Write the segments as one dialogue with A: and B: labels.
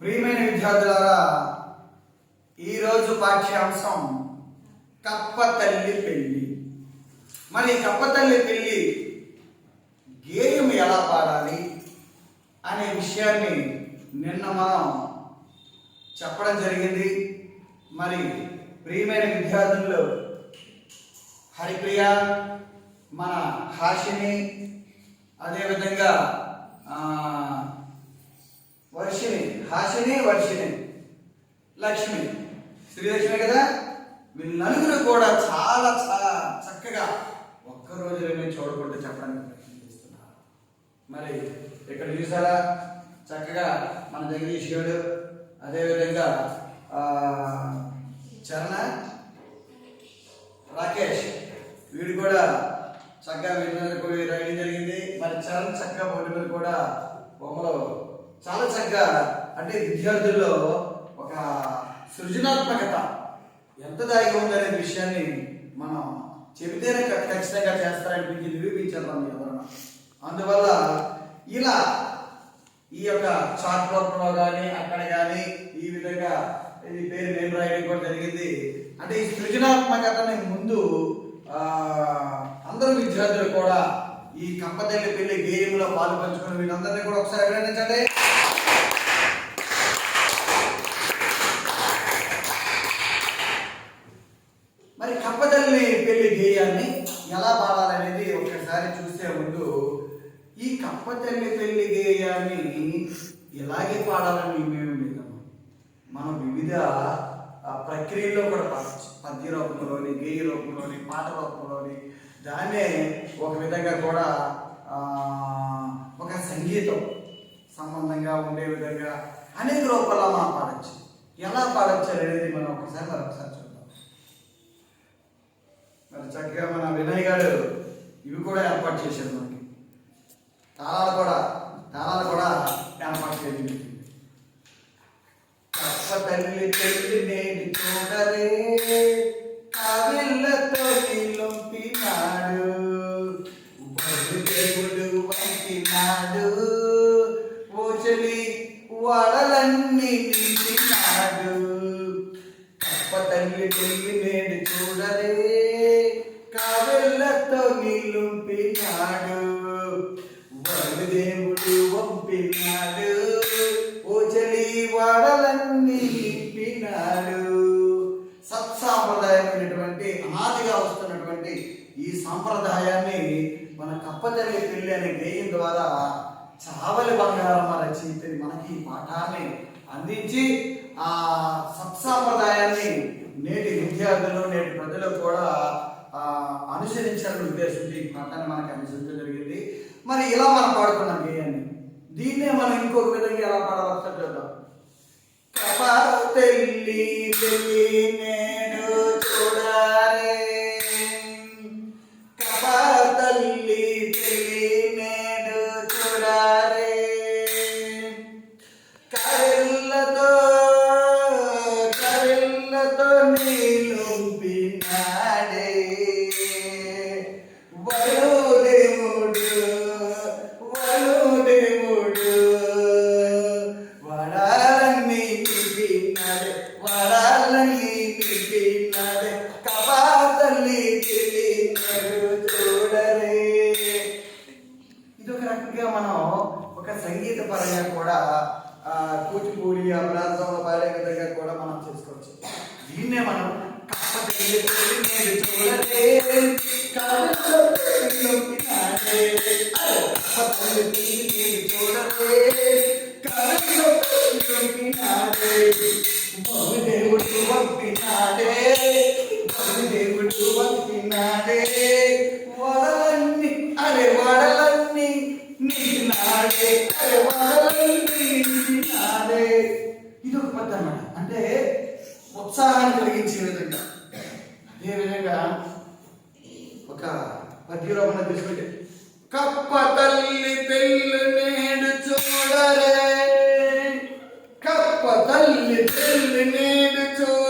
A: ప్రియమైన విద్యార్థులారా ఈరోజు పాఠ్యాంశం కప్ప తల్లి పెళ్ళి మరి కప్ప తల్లి పెళ్ళి గేయం ఎలా పాడాలి అనే విషయాన్ని నిన్న మనం చెప్పడం జరిగింది. మరి ప్రియమైన విద్యార్థులు హరిప్రియ మన హాషిని అదేవిధంగా వర్షిని హాసిని వర్షిణి లక్ష్మి శ్రీలక్ష్మి కదా? వీళ్ళు నలుగురు కూడా చాలా చాలా చక్కగా ఒక్క రోజులోనే చూడకుండా చెప్పడానికి ప్రయత్నిస్తున్నారు మరి ఇక్కడ చూసారా? చక్కగా మన జగదీశ్వరుడు అదేవిధంగా చరణ రాకేష్ వీడు కూడా చక్కగా వీడి మీద రాయడం జరిగింది. మరి చరణ్ చక్కగా బోర్డు కూడా బొమ్మలో చాలా చక్కగా అంటే విద్యార్థుల్లో ఒక సృజనాత్మకత ఎంత దాగి ఉందనే విషయాన్ని మనం చెబితేనే ఖచ్చితంగా చేస్తారనిపించి నిరూపించాలి మనం ఎవరన్నా. అందువల్ల ఇలా ఈ యొక్క చాట్లో కానీ అక్కడ కానీ ఈ విధంగా ఇది పేరు నేను రాయడం కూడా జరిగింది. అంటే ఈ సృజనాత్మకతని ముందు అందరూ విద్యార్థులు కూడా ఈ కంపతల్లి పెళ్ళి గేమ్లో పాలు పంచుకుని వీళ్ళందరినీ కూడా ఒకసారి అభినందించండి మరి కప్పతల్లి పెళ్ళి గేయాన్ని ఎలా పాడాలనేది ఒకసారి చూసే ముందు ఈ కప్పతల్లి పెళ్ళి గేయాన్ని ఇలాగే పాడాలని మేము విన్నాము మనం వివిధ ప్రక్రియలో ప్రక్రియల్లో కూడా పద్య రూపంలోని గేయ రూపంలోని పాట రూపంలోని దాన్నే ఒక విధంగా కూడా ఒక సంగీతం సంబంధంగా ఉండే విధంగా అనేక రూపాల మనం పాడచ్చు. ఎలా పాడచ్చు అనేది మనం ఒకసారి మరొకసారి చక్కగా మన వినయ్ గారు ఇవి కూడా ఏర్పాటు చేశారు మనకి. తాళాలు కూడా తాళాలు కూడా ఏర్పాటు చేయండి. కప్ప తల్లి నేను చూడలే పంపినాడు పూజలి వాడలన్నీ నింపినాడు సత్సాంప్రదాయమైనటువంటి అనాదిగా వస్తున్నటువంటి ఈ సాంప్రదాయాన్ని మన కప్పతల్లి పెళ్ళి అనే గేయం ద్వారా చావలి బంగారమ్మ రచయిత మనకి ఈ పాఠాన్ని అందించి ఆ సత్సాంప్రదాయాన్ని నేటి విద్యార్థులు నేటి ప్రజలు కూడా అనుసరించాలని ఉద్దేశించి ఈ పాఠాన్ని మనకి అనుసరించడం జరిగింది. మరి ఇలా మనం పాడుకున్నాం దీన్నే మనం ఇంకొక విధంగా ఎలా పాడాలో ఒకసారి చూద్దాం. కపా తెల్లి పరంగా కూడా కూచిపూడి ఆ
B: ವಿಗ್ರಹವನ್ನು ಧರಿಸಬೇಕೆ ಕಪ್ಪದಲ್ಲಿ ಬೆಲ್ಲು ನೇಡು ಚೋಡರೆ ಕಪ್ಪದಲ್ಲಿ ಬೆಲ್ಲು
C: ನೇಡು ಚೋಡ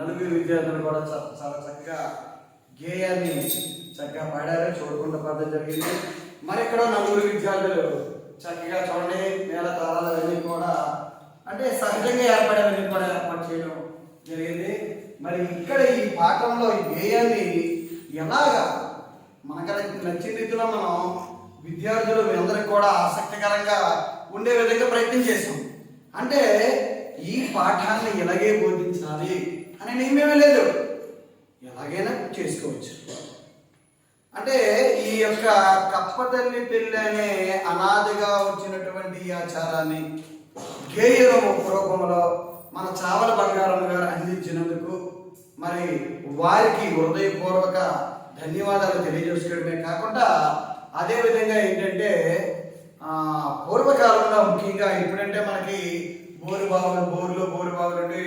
C: నలుగురు విద్యార్థులు కూడా చాలా చాలా చక్కగా గేయాన్ని చక్కగా పాడారు. చూడకుండా పద్ధతి జరిగింది. మరి ఇక్కడ నలుగురు విద్యార్థులు చక్కగా చూడండి. నేల తాళాలు అన్నీ కూడా అంటే సహజంగా ఏర్పడేవన్నీ కూడా ఏర్పాటు చేయడం జరిగింది. మరి ఇక్కడ ఈ పాఠంలో ఈ గేయాన్ని ఎలాగా మనకు నచ్చిన రీతిలో మనం విద్యార్థులు అందరికి కూడా ఆసక్తికరంగా ఉండే విధంగా ప్రయత్నం చేసాం అంటే ఈ పాఠాన్ని ఇలాగే బోధించాలి. అనే నియమేమీ లేదు. ఎలాగైనా చేసుకోవచ్చు. అంటే ఈ యొక్క కప్పతల్లి పెళ్ళి అనే అనాదిగా వచ్చినటువంటి ఈ ఆచారాన్ని గేయరం రూపంలో మన చావల బంగారం గారు అందించినందుకు మరి వారికి హృదయపూర్వక ధన్యవాదాలు తెలియజేసుకోవడమే కాకుండా అదే విధంగా ఏంటంటే పూర్వకాలంలో ముఖ్యంగా ఇప్పుడంటే మనకి బోరు బావులు బోరులో బోరు బావులు ఉండి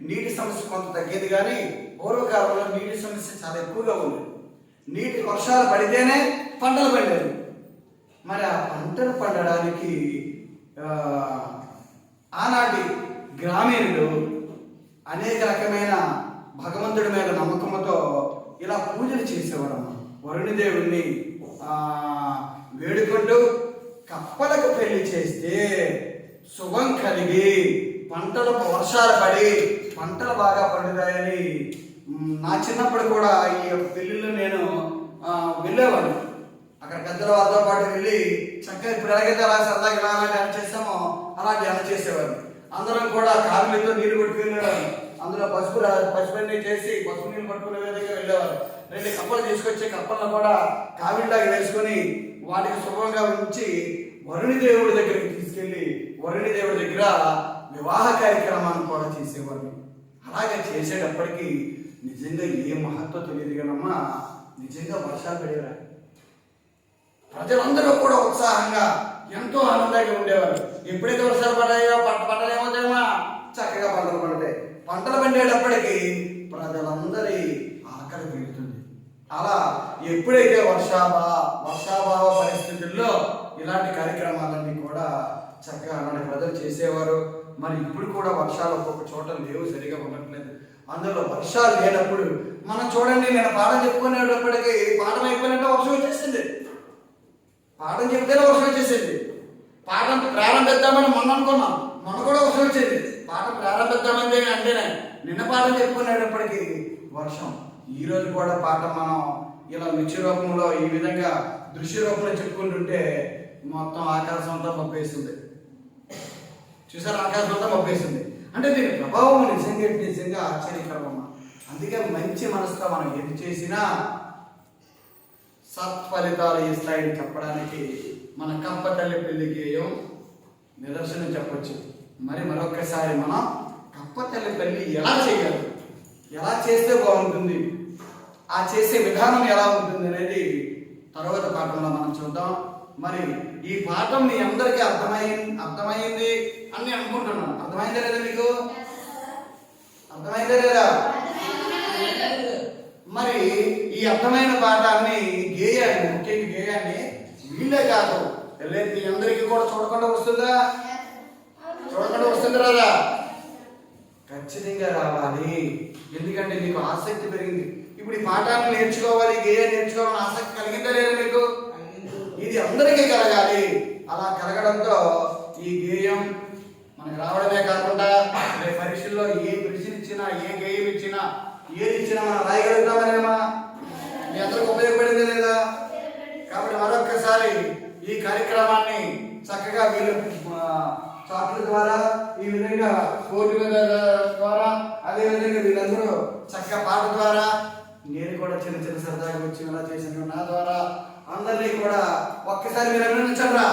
C: నీటి సమస్య కొంత తగ్గేది కానీ పూర్వకాలంలో నీటి సమస్య చాలా ఎక్కువగా ఉంది. నీటి వర్షాలు పడితేనే పంటలు పండేది మరి ఆ పంటలు పండడానికి ఆనాటి గ్రామీణులు అనేక రకమైన భగవంతుడి మీద నమ్మకంతో ఇలా పూజలు చేసేవారమ్మ. వరుణి దేవుణ్ణి వేడుకుంటూ కప్పలకు పెళ్ళి చేస్తే శుభం కలిగి పంటలు వర్షాలు పడి పంటలు బాగా పండుతాయని నా చిన్నప్పుడు కూడా ఈ యొక్క పెళ్ళిళ్ళు నేను వెళ్ళేవాడిని. అక్కడ పెద్దల వారితో పాటు వెళ్ళి చక్కగా ఇప్పుడు ఎలాగైతే అలా సరదాగా ఇలా అలా ధ్యానం చేస్తామో అలా ధ్యానం చేసేవారు అందరం కూడా కావిలితో నీళ్ళు కొట్టుకుని అందులో పసుపు పసుపు అన్ని చేసి పసుపు నీళ్ళు పట్టుకునే విధంగా వెళ్ళేవారు రెండు కప్పలు తీసుకొచ్చే కప్పలను కూడా కావిడిలాగా వేసుకొని వాటికి శుభ్రంగా ఉంచి వరుణి దేవుడి దగ్గరికి తీసుకెళ్ళి వరుణి దేవుడి దగ్గర వివాహ కార్యక్రమాన్ని కూడా చేసేవారు అలాగే చేసేటప్పటికీ నిజంగా ఏ మహత్వ తెలియదు కదమ్మా. నిజంగా వర్షాలు పడేవరా ప్రజలందరూ కూడా ఉత్సాహంగా ఎంతో ఆనందంగా ఉండేవారు ఎప్పుడైతే వర్షాలు పడాయో పంట పంటలు చక్కగా పంటలు పడతాయి. పంటలు పండేటప్పటికీ ప్రజలందరి ఆకలి పెరుగుతుంది అలా ఎప్పుడైతే వర్షాభా వర్షాభావ
A: పరిస్థితుల్లో ఇలాంటి కార్యక్రమాలన్నీ కూడా చక్కగా అలాంటి ప్రజలు చేసేవారు. మరి ఇప్పుడు కూడా వర్షాలు ఒక్కొక్క చోట లేవు సరిగా ఉండట్లేదు. అందులో వర్షాలు లేనప్పుడు మనం చూడండి నేను పాఠం చెప్పుకునేటప్పటికీ పాఠం అయిపోయినట్టు వర్షం వచ్చేసింది. పాఠం చెప్తేనే వర్షం వచ్చేసింది. పాఠం ప్రారంభిద్దామని మొన్న అనుకున్నాం. మొన్న కూడా వర్షం వచ్చింది. పాఠం ప్రారంభిద్దామని అంటేనే నిన్న పాఠం చెప్పుకునేటప్పటికీ వర్షం. ఈ రోజు కూడా పాఠం మనం ఇలా నృత్య రూపంలో ఈ విధంగా దృశ్య రూపంలో చెప్పుకుంటుంటే మొత్తం ఆకాశం అంతా పంపేస్తుంది చూసారు ఆకాశం అంతా మబ్బేస్తుంది అంటే దీని ప్రభావం నిజంగా నిజంగా ఆశ్చర్యకరమమ్మ. అందుకే మంచి మనసుతో మనం ఏది చేసినా సత్ఫలితాలు ఇస్తాయని చెప్పడానికి మన కప్పతల్లి పెళ్ళి గేయం నిదర్శనం చెప్పొచ్చు. మరి మరొకసారి మనం కప్పతల్లి పెళ్ళి ఎలా చేయాలి? ఎలా చేస్తే బాగుంటుంది? ఆ చేసే విధానం ఎలా ఉంటుంది అనేది తర్వాత పాఠంలో మనం చూద్దాం. మరి ఈ పాఠం మీ అందరికీ అర్థమైంది అర్థమైంది అని నేను అనుకుంటున్నాను. అర్థమైందా లేదా మీకు? అర్థమైందా లేదా? మరి ఈ అర్థమైన పాఠాన్ని గేయాన్ని ముఖ్యంగా గేయాన్ని వీళ్ళే కాదు లేదు మీ అందరికీ కూడా చూడకుండా వస్తుందా? చూడకుండా వస్తుంది రాదా? ఖచ్చితంగా రావాలి. ఎందుకంటే మీకు ఆసక్తి పెరిగింది. ఇప్పుడు ఈ పాఠాన్ని నేర్చుకోవాలి గేయాన్ని నేర్చుకోవాలని ఆసక్తి కలిగిందా లేదా మీకు? ఇది అందరికీ కలగాలి. అలా కలగడంతో ఈ గేయం మనకు రావడమే కాకుండా రేపు పరీక్షల్లో ఏ ప్రశ్న ఇచ్చినా ఏ గేయం ఇచ్చినా ఏది ఇచ్చినా మనం రాయగలుగుతామనేమా? మీ అందరికి ఉపయోగపడింది లేదా? కాబట్టి మరొక్కసారి ఈ కార్యక్రమాన్ని చక్కగా వీళ్ళు ఆ, ద్వారా ఈ విధంగా బోర్డు ద్వారా అదే విధంగా వీళ్ళందరూ చక్కగా పాట ద్వారా నేను కూడా చిన్న చిన్న సరదాగా వచ్చి ఇలా చేసిన నా ద్వారా అందరినీ కూడా ఒక్కసారి మీరు అభినందించండి రా